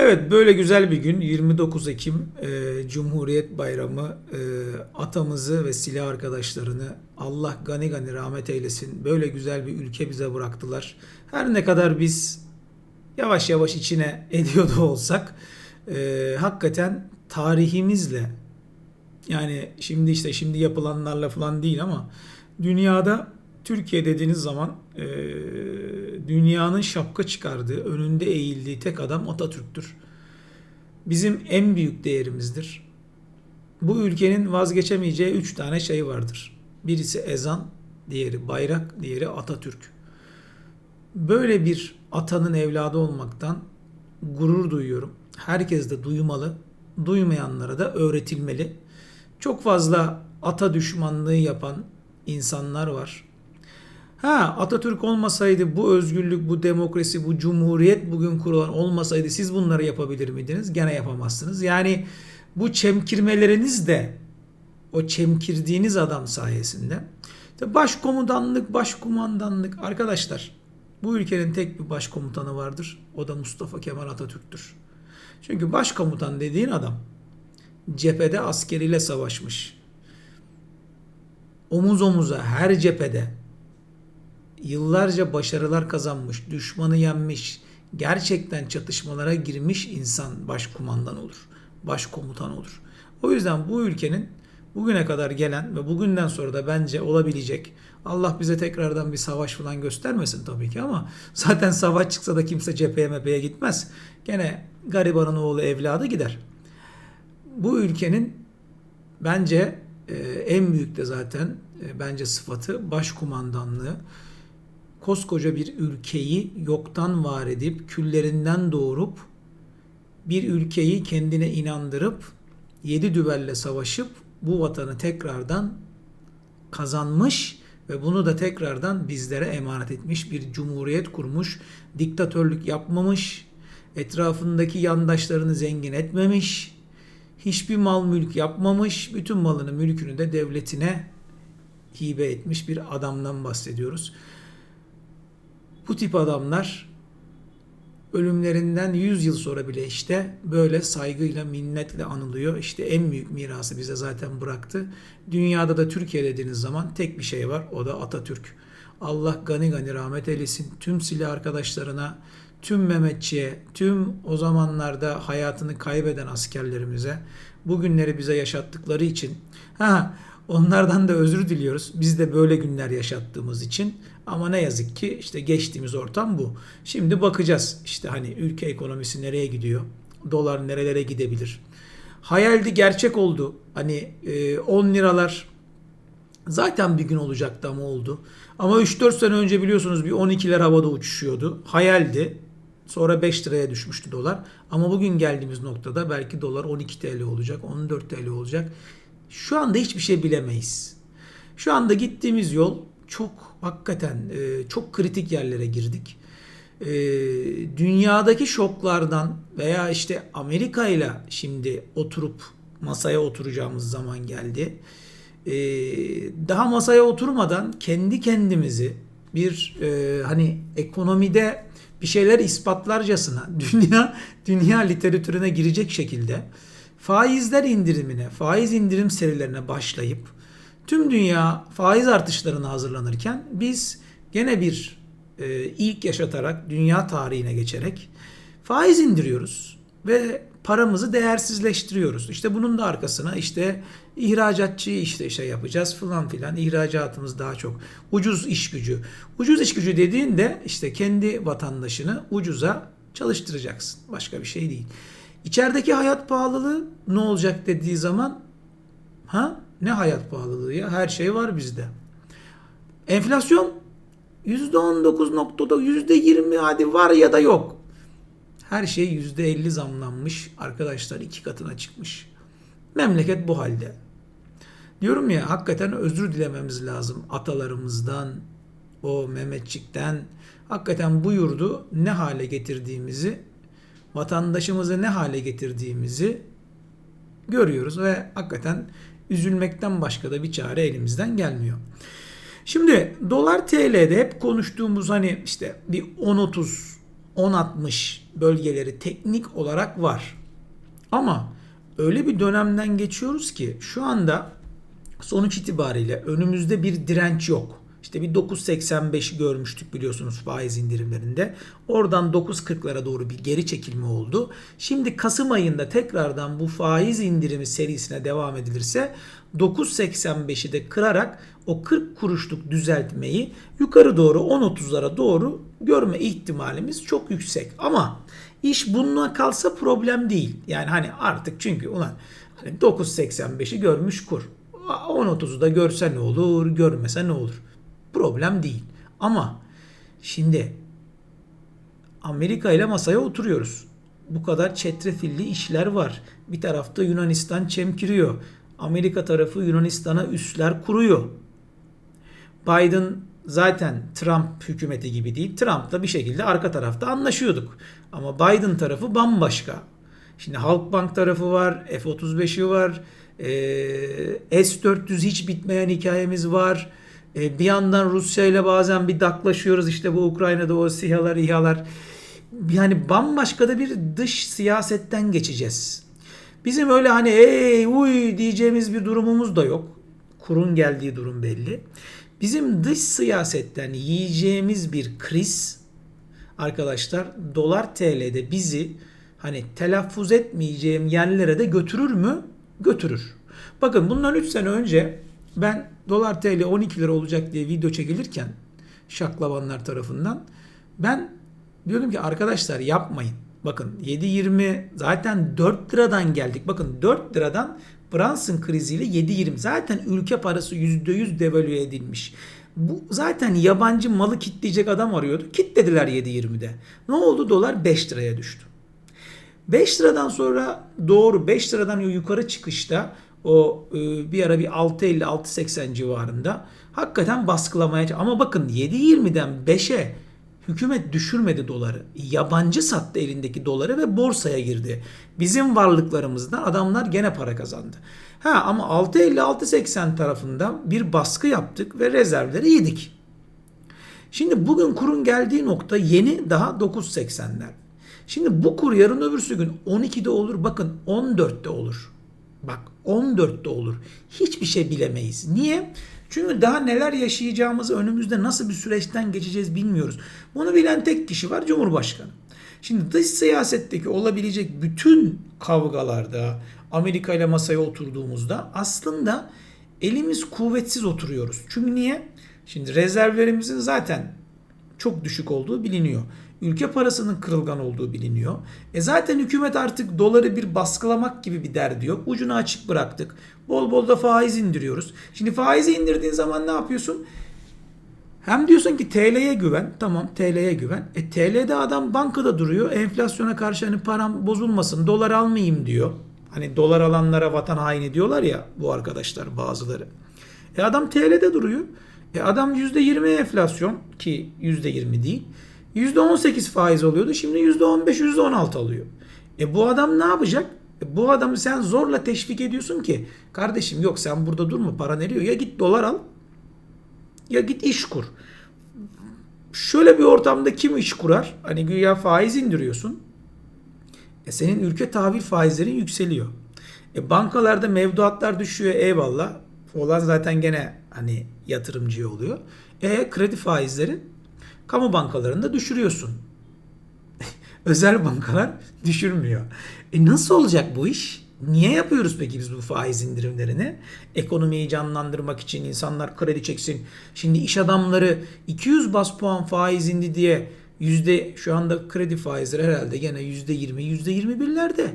Evet böyle güzel bir gün 29 Ekim e, Cumhuriyet Bayramı e, atamızı ve silah arkadaşlarını Allah gani gani rahmet eylesin. Böyle güzel bir ülke bize bıraktılar. Her ne kadar biz yavaş yavaş içine ediyor olsak e, hakikaten tarihimizle yani şimdi işte şimdi yapılanlarla falan değil ama dünyada Türkiye dediğiniz zaman e, dünyanın şapka çıkardığı, önünde eğildiği tek adam Atatürk'tür. Bizim en büyük değerimizdir. Bu ülkenin vazgeçemeyeceği üç tane şey vardır. Birisi ezan, diğeri bayrak, diğeri Atatürk. Böyle bir atanın evladı olmaktan gurur duyuyorum. Herkes de duymalı. Duymayanlara da öğretilmeli. Çok fazla ata düşmanlığı yapan insanlar var. Ha Atatürk olmasaydı bu özgürlük, bu demokrasi, bu cumhuriyet bugün kurulan olmasaydı siz bunları yapabilir miydiniz? Gene yapamazsınız. Yani bu çemkirmeleriniz de o çemkirdiğiniz adam sayesinde. Başkomutanlık, başkumandanlık arkadaşlar bu ülkenin tek bir başkomutanı vardır. O da Mustafa Kemal Atatürk'tür. Çünkü başkomutan dediğin adam cephede askeriyle savaşmış. Omuz omuza her cephede yıllarca başarılar kazanmış, düşmanı yenmiş, gerçekten çatışmalara girmiş insan başkumandan olur, başkomutan olur. O yüzden bu ülkenin bugüne kadar gelen ve bugünden sonra da bence olabilecek Allah bize tekrardan bir savaş falan göstermesin tabii ki ama zaten savaş çıksa da kimse cepheye mepheye gitmez. Gene garibanın oğlu evladı gider. Bu ülkenin bence e, en büyük de zaten e, bence sıfatı başkumandanlığı koskoca bir ülkeyi yoktan var edip küllerinden doğurup bir ülkeyi kendine inandırıp yedi düvelle savaşıp bu vatanı tekrardan kazanmış ve bunu da tekrardan bizlere emanet etmiş bir cumhuriyet kurmuş, diktatörlük yapmamış, etrafındaki yandaşlarını zengin etmemiş, hiçbir mal mülk yapmamış, bütün malını mülkünü de devletine hibe etmiş bir adamdan bahsediyoruz. Bu tip adamlar ölümlerinden 100 yıl sonra bile işte böyle saygıyla, minnetle anılıyor. İşte en büyük mirası bize zaten bıraktı. Dünyada da Türkiye dediğiniz zaman tek bir şey var. O da Atatürk. Allah gani gani rahmet eylesin. Tüm silah arkadaşlarına, tüm Mehmetçiğe, tüm o zamanlarda hayatını kaybeden askerlerimize bu günleri bize yaşattıkları için ha onlardan da özür diliyoruz. Biz de böyle günler yaşattığımız için ama ne yazık ki işte geçtiğimiz ortam bu. Şimdi bakacağız işte hani ülke ekonomisi nereye gidiyor? Dolar nerelere gidebilir? Hayaldi gerçek oldu. Hani 10 liralar zaten bir gün olacaktı ama oldu. Ama 3-4 sene önce biliyorsunuz bir 12'ler havada uçuşuyordu. Hayaldi. Sonra 5 liraya düşmüştü dolar. Ama bugün geldiğimiz noktada belki dolar 12 TL olacak, 14 TL olacak. Şu anda hiçbir şey bilemeyiz. Şu anda gittiğimiz yol çok hakikaten e, çok kritik yerlere girdik. E, dünyadaki şoklardan veya işte Amerika ile şimdi oturup masaya oturacağımız zaman geldi. E, daha masaya oturmadan kendi kendimizi bir e, hani ekonomide bir şeyler ispatlarcasına dünya dünya literatürüne girecek şekilde faizler indirimine, faiz indirim serilerine başlayıp tüm dünya faiz artışlarına hazırlanırken biz gene bir e, ilk yaşatarak dünya tarihine geçerek faiz indiriyoruz ve paramızı değersizleştiriyoruz. İşte bunun da arkasına işte ihracatçı işte şey yapacağız falan filan ihracatımız daha çok ucuz iş gücü. Ucuz iş gücü dediğinde işte kendi vatandaşını ucuza çalıştıracaksın. Başka bir şey değil. İçerideki hayat pahalılığı ne olacak dediği zaman ha ne hayat pahalılığı ya her şey var bizde. Enflasyon %19.da %20 hadi var ya da yok. Her şey %50 zamlanmış. Arkadaşlar iki katına çıkmış. Memleket bu halde. Diyorum ya hakikaten özür dilememiz lazım atalarımızdan, o Mehmetçik'ten. Hakikaten bu yurdu ne hale getirdiğimizi, vatandaşımızı ne hale getirdiğimizi görüyoruz ve hakikaten üzülmekten başka da bir çare elimizden gelmiyor. Şimdi dolar TL'de hep konuştuğumuz hani işte bir 10.30 10-60 bölgeleri teknik olarak var. Ama öyle bir dönemden geçiyoruz ki şu anda sonuç itibariyle önümüzde bir direnç yok. İşte bir 9.85 görmüştük biliyorsunuz faiz indirimlerinde. Oradan 9.40'lara doğru bir geri çekilme oldu. Şimdi Kasım ayında tekrardan bu faiz indirimi serisine devam edilirse 9.85'i de kırarak o 40 kuruşluk düzeltmeyi yukarı doğru 10.30'lara doğru görme ihtimalimiz çok yüksek. Ama iş bununla kalsa problem değil. Yani hani artık çünkü ulan hani 9.85'i görmüş kur. 10.30'u da görse ne olur, görmese ne olur? Problem değil. Ama şimdi Amerika ile masaya oturuyoruz. Bu kadar çetrefilli işler var. Bir tarafta Yunanistan çemkiriyor. Amerika tarafı Yunanistan'a üsler kuruyor. Biden zaten Trump hükümeti gibi değil. Trump'la bir şekilde arka tarafta anlaşıyorduk. Ama Biden tarafı bambaşka. Şimdi Halkbank tarafı var, F-35'i var, S-400 hiç bitmeyen hikayemiz var. Bir yandan Rusya ile bazen bir daklaşıyoruz. İşte bu Ukrayna'da o SİHA'lar, İHA'lar. Yani bambaşka da bir dış siyasetten geçeceğiz. Bizim öyle hani ey uy diyeceğimiz bir durumumuz da yok. Kurun geldiği durum belli. Bizim dış siyasetten yiyeceğimiz bir kriz arkadaşlar dolar TL'de bizi hani telaffuz etmeyeceğim yerlere de götürür mü? Götürür. Bakın bundan 3 sene önce ben dolar TL 12 lira olacak diye video çekilirken şaklabanlar tarafından ben diyordum ki arkadaşlar yapmayın. Bakın 7.20 zaten 4 liradan geldik. Bakın 4 liradan Brunson kriziyle 7.20 zaten ülke parası %100 devalüe edilmiş. Bu zaten yabancı malı kitleyecek adam arıyordu. Kitlediler 7.20'de. Ne oldu? Dolar 5 liraya düştü. 5 liradan sonra doğru 5 liradan yukarı çıkışta o e, bir ara bir 6.50-6.80 civarında hakikaten baskılamaya ama bakın 7.20'den 5'e hükümet düşürmedi doları. Yabancı sattı elindeki doları ve borsaya girdi. Bizim varlıklarımızdan adamlar gene para kazandı. Ha ama 6.50-6.80 tarafında bir baskı yaptık ve rezervleri yedik. Şimdi bugün kurun geldiği nokta yeni daha 9.80'ler. Şimdi bu kur yarın öbürsü gün 12'de olur bakın 14'te olur. Bak 14'te olur. Hiçbir şey bilemeyiz. Niye? Çünkü daha neler yaşayacağımızı önümüzde nasıl bir süreçten geçeceğiz bilmiyoruz. Bunu bilen tek kişi var Cumhurbaşkanı. Şimdi dış siyasetteki olabilecek bütün kavgalarda Amerika ile masaya oturduğumuzda aslında elimiz kuvvetsiz oturuyoruz. Çünkü niye? Şimdi rezervlerimizin zaten çok düşük olduğu biliniyor. Ülke parasının kırılgan olduğu biliniyor. E zaten hükümet artık doları bir baskılamak gibi bir derdi yok. Ucunu açık bıraktık. Bol bol da faiz indiriyoruz. Şimdi faizi indirdiğin zaman ne yapıyorsun? Hem diyorsun ki TL'ye güven. Tamam TL'ye güven. E TL'de adam bankada duruyor. Enflasyona karşı hani param bozulmasın dolar almayayım diyor. Hani dolar alanlara vatan haini diyorlar ya bu arkadaşlar bazıları. E adam TL'de duruyor. E adam %20 enflasyon ki %20 değil. %18 faiz oluyordu. Şimdi %15, %16 alıyor. E bu adam ne yapacak? E bu adamı sen zorla teşvik ediyorsun ki kardeşim yok sen burada durma para eriyor. Ya git dolar al ya git iş kur. Şöyle bir ortamda kim iş kurar? Hani güya faiz indiriyorsun. E senin ülke tahvil faizlerin yükseliyor. E bankalarda mevduatlar düşüyor eyvallah. Olan zaten gene hani yatırımcı oluyor. E kredi faizleri kamu bankalarında düşürüyorsun. Özel bankalar düşürmüyor. E nasıl olacak bu iş? Niye yapıyoruz peki biz bu faiz indirimlerini? Ekonomiyi canlandırmak için insanlar kredi çeksin. Şimdi iş adamları 200 bas puan faiz indi diye yüzde şu anda kredi faizleri herhalde gene yüzde 20 yüzde 21'lerde.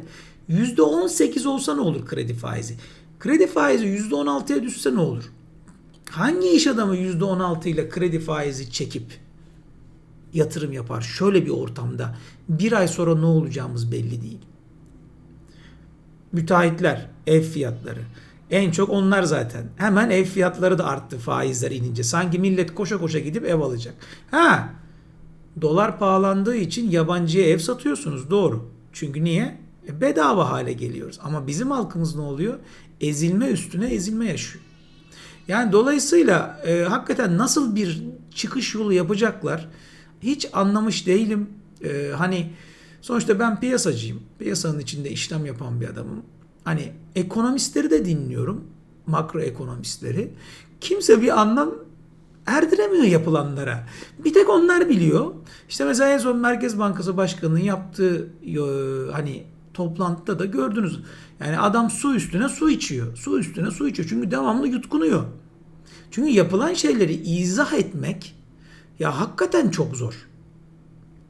Yüzde 18 olsa ne olur kredi faizi? Kredi faizi yüzde 16'ya düşse ne olur? Hangi iş adamı yüzde 16 ile kredi faizi çekip yatırım yapar? Şöyle bir ortamda bir ay sonra ne olacağımız belli değil müteahhitler, ev fiyatları. En çok onlar zaten. Hemen ev fiyatları da arttı faizler inince. Sanki millet koşa koşa gidip ev alacak. Ha, dolar pahalandığı için yabancıya ev satıyorsunuz doğru. Çünkü niye? E bedava hale geliyoruz. Ama bizim halkımız ne oluyor? Ezilme üstüne ezilme yaşıyor. Yani dolayısıyla e, hakikaten nasıl bir çıkış yolu yapacaklar hiç anlamış değilim. Ee, hani sonuçta ben piyasacıyım. Piyasanın içinde işlem yapan bir adamım. Hani ekonomistleri de dinliyorum. Makro ekonomistleri. Kimse bir anlam erdiremiyor yapılanlara. Bir tek onlar biliyor. İşte mesela en son Merkez Bankası Başkanı'nın yaptığı e, hani toplantıda da gördünüz. Yani adam su üstüne su içiyor. Su üstüne su içiyor. Çünkü devamlı yutkunuyor. Çünkü yapılan şeyleri izah etmek ya hakikaten çok zor.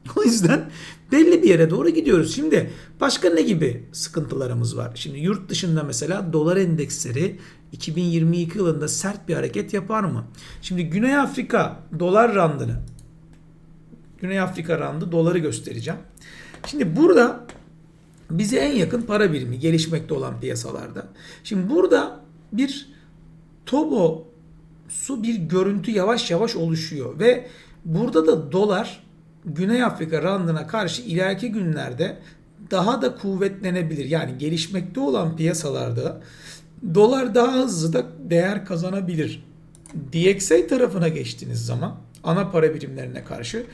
O yüzden belli bir yere doğru gidiyoruz. Şimdi başka ne gibi sıkıntılarımız var? Şimdi yurt dışında mesela dolar endeksleri 2022 yılında sert bir hareket yapar mı? Şimdi Güney Afrika dolar randını Güney Afrika randı doları göstereceğim. Şimdi burada bize en yakın para birimi gelişmekte olan piyasalarda. Şimdi burada bir Tobo su bir görüntü yavaş yavaş oluşuyor ve burada da dolar Güney Afrika randına karşı ileriki günlerde daha da kuvvetlenebilir. Yani gelişmekte olan piyasalarda dolar daha hızlı da değer kazanabilir. DXY tarafına geçtiğiniz zaman ana para birimlerine karşı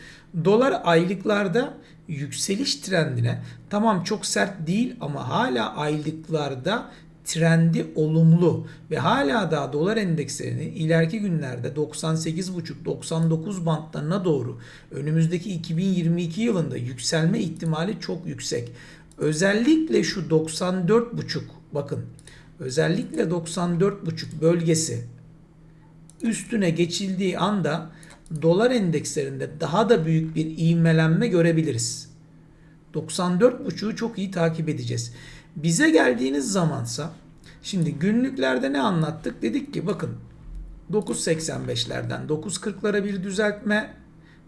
dolar aylıklarda yükseliş trendine tamam çok sert değil ama hala aylıklarda trendi olumlu ve hala daha dolar endekslerini ileriki günlerde 98,5-99 bantlarına doğru önümüzdeki 2022 yılında yükselme ihtimali çok yüksek. Özellikle şu 94,5 bakın özellikle 94,5 bölgesi üstüne geçildiği anda dolar endekslerinde daha da büyük bir ivmelenme görebiliriz. 94.5'u çok iyi takip edeceğiz. Bize geldiğiniz zamansa şimdi günlüklerde ne anlattık? Dedik ki bakın 9.85'lerden 9.40'lara bir düzeltme.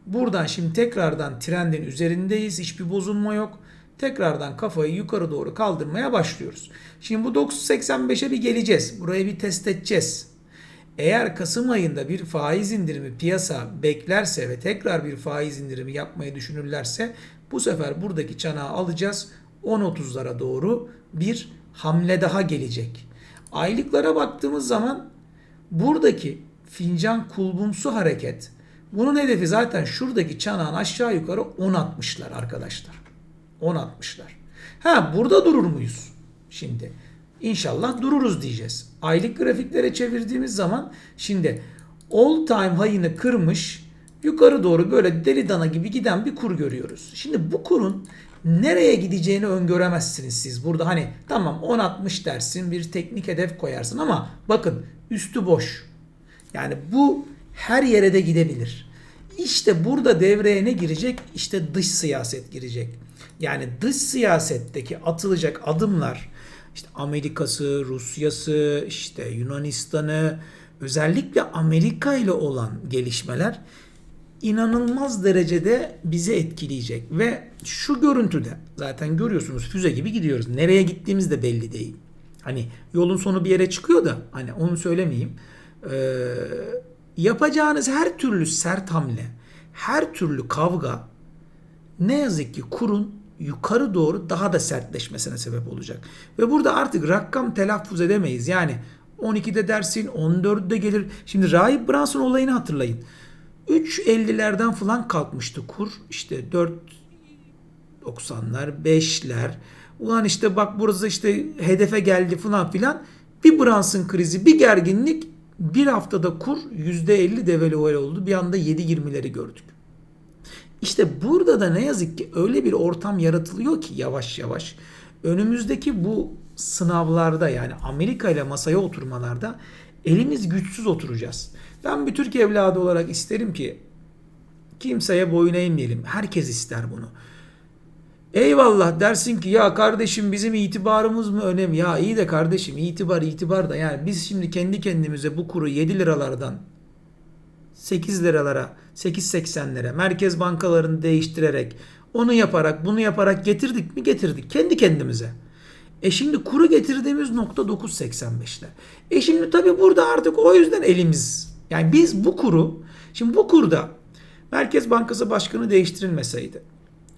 Buradan şimdi tekrardan trendin üzerindeyiz. Hiçbir bozulma yok. Tekrardan kafayı yukarı doğru kaldırmaya başlıyoruz. Şimdi bu 9.85'e bir geleceğiz. Burayı bir test edeceğiz. Eğer Kasım ayında bir faiz indirimi piyasa beklerse ve tekrar bir faiz indirimi yapmayı düşünürlerse bu sefer buradaki çanağı alacağız. 10.30'lara doğru bir hamle daha gelecek. Aylıklara baktığımız zaman buradaki fincan kulbumsu hareket bunun hedefi zaten şuradaki çanağın aşağı yukarı 10.60'lar arkadaşlar. 10.60'lar. Ha burada durur muyuz? Şimdi İnşallah dururuz diyeceğiz. Aylık grafiklere çevirdiğimiz zaman şimdi all time high'ını kırmış yukarı doğru böyle deli dana gibi giden bir kur görüyoruz. Şimdi bu kurun nereye gideceğini öngöremezsiniz siz. Burada hani tamam 10.60 dersin bir teknik hedef koyarsın ama bakın üstü boş. Yani bu her yere de gidebilir. İşte burada devreye ne girecek? İşte dış siyaset girecek. Yani dış siyasetteki atılacak adımlar işte Amerika'sı, Rusya'sı, işte Yunanistan'ı özellikle Amerika ile olan gelişmeler inanılmaz derecede bizi etkileyecek ve şu görüntüde zaten görüyorsunuz füze gibi gidiyoruz. Nereye gittiğimiz de belli değil. Hani yolun sonu bir yere çıkıyor da hani onu söylemeyeyim. Ee, yapacağınız her türlü sert hamle, her türlü kavga ne yazık ki kurun yukarı doğru daha da sertleşmesine sebep olacak. Ve burada artık rakam telaffuz edemeyiz. Yani 12'de dersin 14'de gelir. Şimdi Rahip Brunson olayını hatırlayın. 3.50'lerden falan kalkmıştı kur. İşte 4.90'lar, 5'ler. Ulan işte bak burası işte hedefe geldi falan filan. Bir Brunson krizi, bir gerginlik bir haftada kur %50 devalüe oldu. Bir anda 7.20'leri gördük. İşte burada da ne yazık ki öyle bir ortam yaratılıyor ki yavaş yavaş önümüzdeki bu sınavlarda yani Amerika ile masaya oturmalarda elimiz güçsüz oturacağız. Ben bir Türk evladı olarak isterim ki kimseye boyun eğmeyelim. Herkes ister bunu. Eyvallah dersin ki ya kardeşim bizim itibarımız mı önemli? Ya iyi de kardeşim itibar itibar da yani biz şimdi kendi kendimize bu kuru 7 liralardan 8 liralara, 8.80'lere merkez bankalarını değiştirerek onu yaparak bunu yaparak getirdik mi getirdik kendi kendimize. E şimdi kuru getirdiğimiz nokta 9.85'ler. E şimdi tabii burada artık o yüzden elimiz yani biz bu kuru şimdi bu kurda Merkez Bankası Başkanı değiştirilmeseydi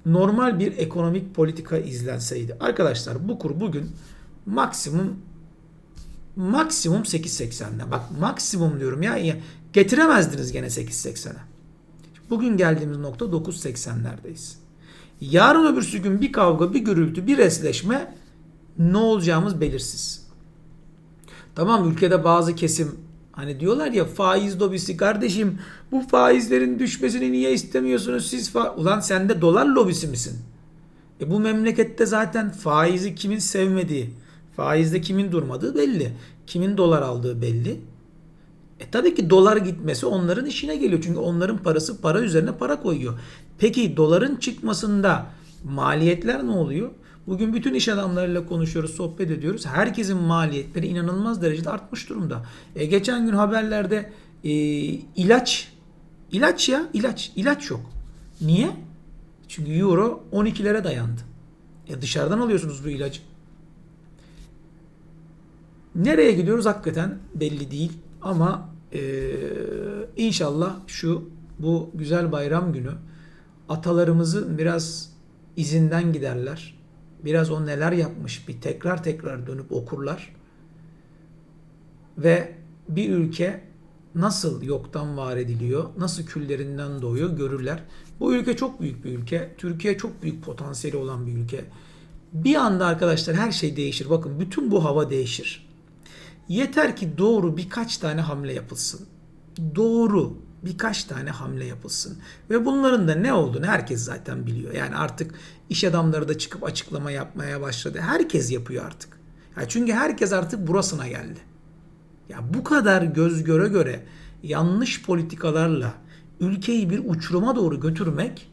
normal bir ekonomik politika izlenseydi arkadaşlar bu kur bugün maksimum maksimum 8.80'den. Bak maksimum diyorum ya. Getiremezdiniz gene 8.80'e. Bugün geldiğimiz nokta 9.80'lerdeyiz. Yarın öbürsü gün bir kavga, bir gürültü, bir resleşme ne olacağımız belirsiz. Tamam ülkede bazı kesim hani diyorlar ya faiz lobisi kardeşim bu faizlerin düşmesini niye istemiyorsunuz siz fa Ulan sen de dolar lobisi misin? E bu memlekette zaten faizi kimin sevmediği, faizde kimin durmadığı belli. Kimin dolar aldığı belli. E tabii ki dolar gitmesi onların işine geliyor. Çünkü onların parası para üzerine para koyuyor. Peki doların çıkmasında maliyetler ne oluyor? Bugün bütün iş adamlarıyla konuşuyoruz, sohbet ediyoruz. Herkesin maliyetleri inanılmaz derecede artmış durumda. E, geçen gün haberlerde e, ilaç, ilaç ya ilaç, ilaç yok. Niye? Çünkü euro 12'lere dayandı. E dışarıdan alıyorsunuz bu ilacı. Nereye gidiyoruz hakikaten belli değil. Ama e, inşallah şu bu güzel bayram günü atalarımızı biraz izinden giderler. Biraz o neler yapmış bir tekrar tekrar dönüp okurlar. Ve bir ülke nasıl yoktan var ediliyor, nasıl küllerinden doğuyor görürler. Bu ülke çok büyük bir ülke. Türkiye çok büyük potansiyeli olan bir ülke. Bir anda arkadaşlar her şey değişir. Bakın bütün bu hava değişir. Yeter ki doğru birkaç tane hamle yapılsın. Doğru birkaç tane hamle yapılsın. Ve bunların da ne olduğunu herkes zaten biliyor. Yani artık iş adamları da çıkıp açıklama yapmaya başladı. Herkes yapıyor artık. Ya çünkü herkes artık burasına geldi. Ya bu kadar göz göre göre yanlış politikalarla ülkeyi bir uçuruma doğru götürmek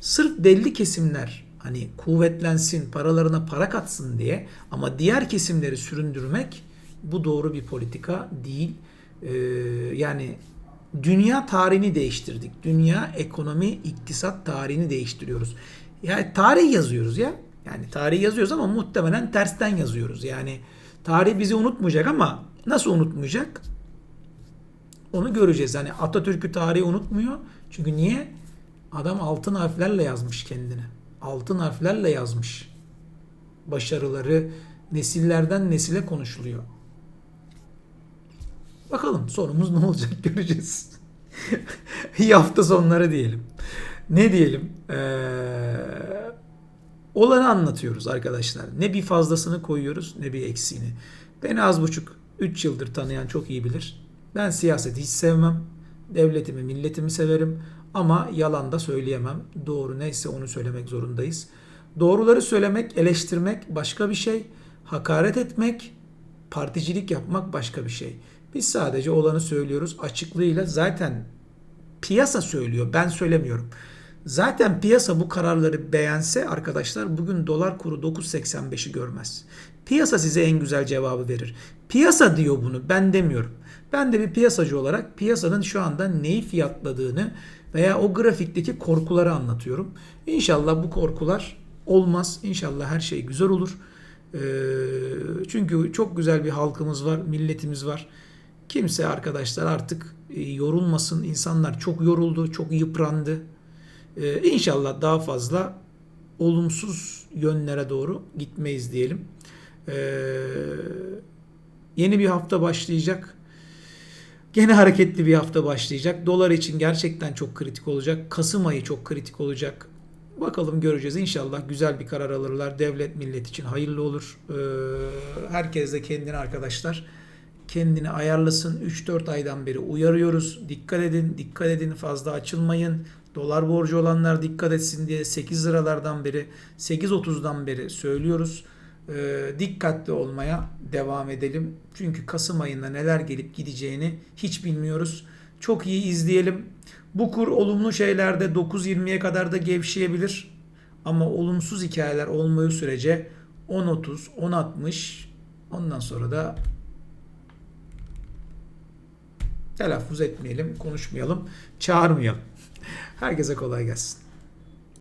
sırf belli kesimler hani kuvvetlensin, paralarına para katsın diye ama diğer kesimleri süründürmek bu doğru bir politika değil. Ee, yani dünya tarihini değiştirdik. Dünya ekonomi, iktisat tarihini değiştiriyoruz. Yani tarih yazıyoruz ya. Yani tarih yazıyoruz ama muhtemelen tersten yazıyoruz. Yani tarih bizi unutmayacak ama nasıl unutmayacak? Onu göreceğiz. Yani Atatürk'ü tarihi unutmuyor. Çünkü niye? Adam altın harflerle yazmış kendini. Altın harflerle yazmış. Başarıları nesillerden nesile konuşuluyor. Bakalım sonumuz ne olacak göreceğiz. İyi hafta sonları diyelim. Ne diyelim? Ee, olanı anlatıyoruz arkadaşlar. Ne bir fazlasını koyuyoruz ne bir eksiğini. Beni az buçuk 3 yıldır tanıyan çok iyi bilir. Ben siyaseti hiç sevmem. Devletimi, milletimi severim. Ama yalan da söyleyemem. Doğru neyse onu söylemek zorundayız. Doğruları söylemek, eleştirmek başka bir şey. Hakaret etmek, particilik yapmak başka bir şey. Biz sadece olanı söylüyoruz açıklığıyla. Zaten piyasa söylüyor. Ben söylemiyorum. Zaten piyasa bu kararları beğense arkadaşlar bugün dolar kuru 9.85'i görmez. Piyasa size en güzel cevabı verir. Piyasa diyor bunu ben demiyorum. Ben de bir piyasacı olarak piyasanın şu anda neyi fiyatladığını veya o grafikteki korkuları anlatıyorum. İnşallah bu korkular olmaz. İnşallah her şey güzel olur. Ee, çünkü çok güzel bir halkımız var, milletimiz var. Kimse arkadaşlar artık e, yorulmasın. İnsanlar çok yoruldu, çok yıprandı. Ee, inşallah daha fazla olumsuz yönlere doğru gitmeyiz diyelim. Ee, yeni bir hafta başlayacak. Gene hareketli bir hafta başlayacak. Dolar için gerçekten çok kritik olacak. Kasım ayı çok kritik olacak. Bakalım göreceğiz. İnşallah güzel bir karar alırlar. Devlet millet için hayırlı olur. Ee, herkes de kendini arkadaşlar kendini ayarlasın. 3-4 aydan beri uyarıyoruz. Dikkat edin, dikkat edin fazla açılmayın. Dolar borcu olanlar dikkat etsin diye 8 liralardan beri 8.30'dan beri söylüyoruz. Ee, dikkatli olmaya devam edelim. Çünkü Kasım ayında neler gelip gideceğini hiç bilmiyoruz. Çok iyi izleyelim. Bu kur olumlu şeylerde 9.20'ye kadar da gevşeyebilir. Ama olumsuz hikayeler olmadığı sürece 10.30, 10.60 ondan sonra da telaffuz etmeyelim, konuşmayalım, çağırmayalım. Herkese kolay gelsin.